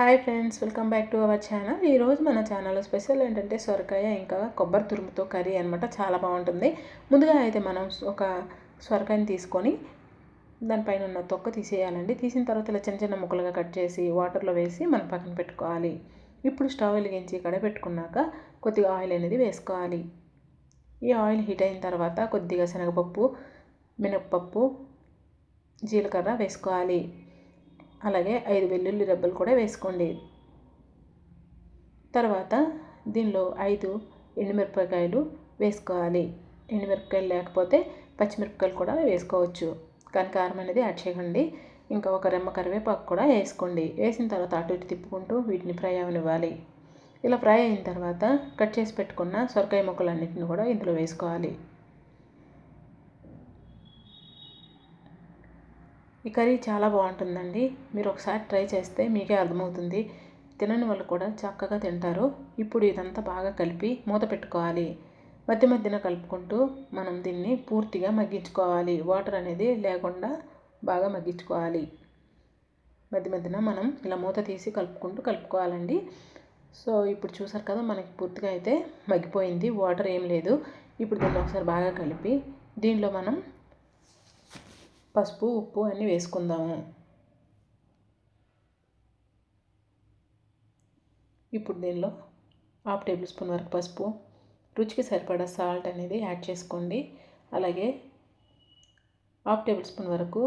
Hi friends welcome back to our channel. ఈరోజు మన ఛానల్లో స్పెషల్ ఏంటంటే సొరకాయ ఇంకా కొబ్బరి తురుముతో కర్రీ అనమాట చాలా బాగుంటుంది. ముందుగా అయితే మనం ఒక సొరకాయని తీసుకొని దానిపైన ఉన్న తొక్క తీసేయాలండి. తీసిన తర్వాత ఇలా చిన్న చిన్న ముక్కలుగా కట్ చేసి వాటర్లో వేసి మనం పక్కన పెట్టుకోవాలి. ఇప్పుడు స్టవ్ వెలిగించి కడ పెట్టుకున్నాక కొద్దిగా ఆయిల్ అనేది వేసుకోవాలి. ఈ ఆయిల్ హీట్ అయిన తర్వాత కొద్దిగా శనగపప్పు మినప్పప్పు జీలకర్ర వేసుకోవాలి. అలాగే ఐదు వెల్లుల్లి రెబ్బలు కూడా వేసుకోండి. తర్వాత దీనిలో ఐదు ఎండుమిరపకాయలు వేసుకోవాలి. ఎండుమిరపకాయలు లేకపోతే పచ్చిమిరపకాయలు కూడా వేసుకోవచ్చు. కానీ కారం అనేది యాడ్ చేయకండి ఇంకా ఒక రెమ్మ కరివేపాకు కూడా వేసుకోండి. వేసిన తర్వాత అటు ఇటు తిప్పుకుంటూ వీటిని ఫ్రై అవనివ్వాలి. ఇలా ఫ్రై అయిన తర్వాత కట్ చేసి పెట్టుకున్న సొరకాయ ముక్కలన్నింటిని కూడా ఇందులో వేసుకోవాలి. ఈ కర్రీ చాలా బాగుంటుందండి. మీరు ఒకసారి ట్రై చేస్తే మీకే అర్థమవుతుంది. తినని వాళ్ళు కూడా చక్కగా తింటారు. ఇప్పుడు ఇదంతా బాగా కలిపి మూత పెట్టుకోవాలి. మధ్య మధ్యన కలుపుకుంటూ మనం దీన్ని పూర్తిగా మగ్గించుకోవాలి. వాటర్ అనేది లేకుండా బాగా మగ్గించుకోవాలి. మధ్య మధ్యన మనం ఇలా మూత తీసి కలుపుకుంటూ కలుపుకోవాలండి. సో ఇప్పుడు చూసారు కదా మనకి పూర్తిగా అయితే మగ్గిపోయింది. వాటర్ ఏం లేదు. ఇప్పుడు దీన్ని ఒకసారి బాగా కలిపి దీనిలో మనం పసుపు ఉప్పు అన్నీ వేసుకుందాము. ఇప్పుడు దీనిలో హాఫ్ టేబుల్ స్పూన్ వరకు పసుపు రుచికి సరిపడా సాల్ట్ అనేది యాడ్ చేసుకోండి. అలాగే హాఫ్ టేబుల్ స్పూన్ వరకు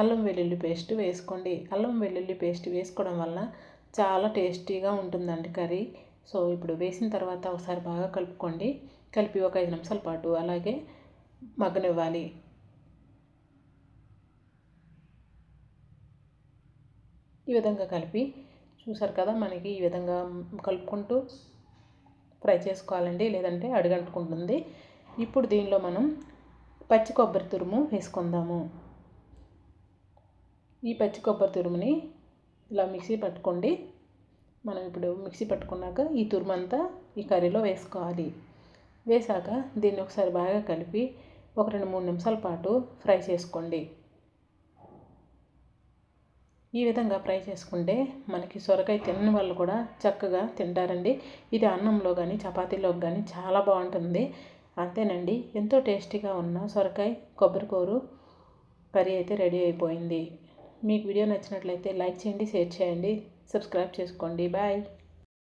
అల్లం వెల్లుల్లి పేస్ట్ వేసుకోండి. అల్లం వెల్లుల్లి పేస్ట్ వేసుకోవడం వల్ల చాలా టేస్టీగా ఉంటుందండి కర్రీ. సో ఇప్పుడు వేసిన తర్వాత ఒకసారి బాగా కలుపుకోండి. కలిపి ఒక ఐదు నిమిషాల పాటు అలాగే మగ్గనివ్వాలి. ఈ విధంగా కలిపి చూసారు కదా మనకి ఈ విధంగా కలుపుకుంటూ ఫ్రై చేసుకోవాలండి లేదంటే అడుగంటుకుంటుంది. ఇప్పుడు దీనిలో మనం పచ్చి కొబ్బరి తురుము వేసుకుందాము. ఈ పచ్చి కొబ్బరి తురుముని ఇలా మిక్సీ పట్టుకోండి. మనం ఇప్పుడు మిక్సీ పట్టుకున్నాక ఈ తురుము అంతా ఈ కర్రీలో వేసుకోవాలి. వేసాక దీన్ని ఒకసారి బాగా కలిపి ఒక రెండు మూడు నిమిషాల పాటు ఫ్రై చేసుకోండి. ఈ విధంగా ఫ్రై చేసుకుంటే మనకి సొరకాయ తినని వాళ్ళు కూడా చక్కగా తింటారండి. ఇది అన్నంలో కానీ చపాతీలోకి కానీ చాలా బాగుంటుంది. అంతేనండి. ఎంతో టేస్టీగా ఉన్న సొరకాయ కొబ్బరికూరు కర్రీ అయితే రెడీ అయిపోయింది. మీకు వీడియో నచ్చినట్లయితే లైక్ చేయండి షేర్ చేయండి సబ్స్క్రైబ్ చేసుకోండి. బాయ్.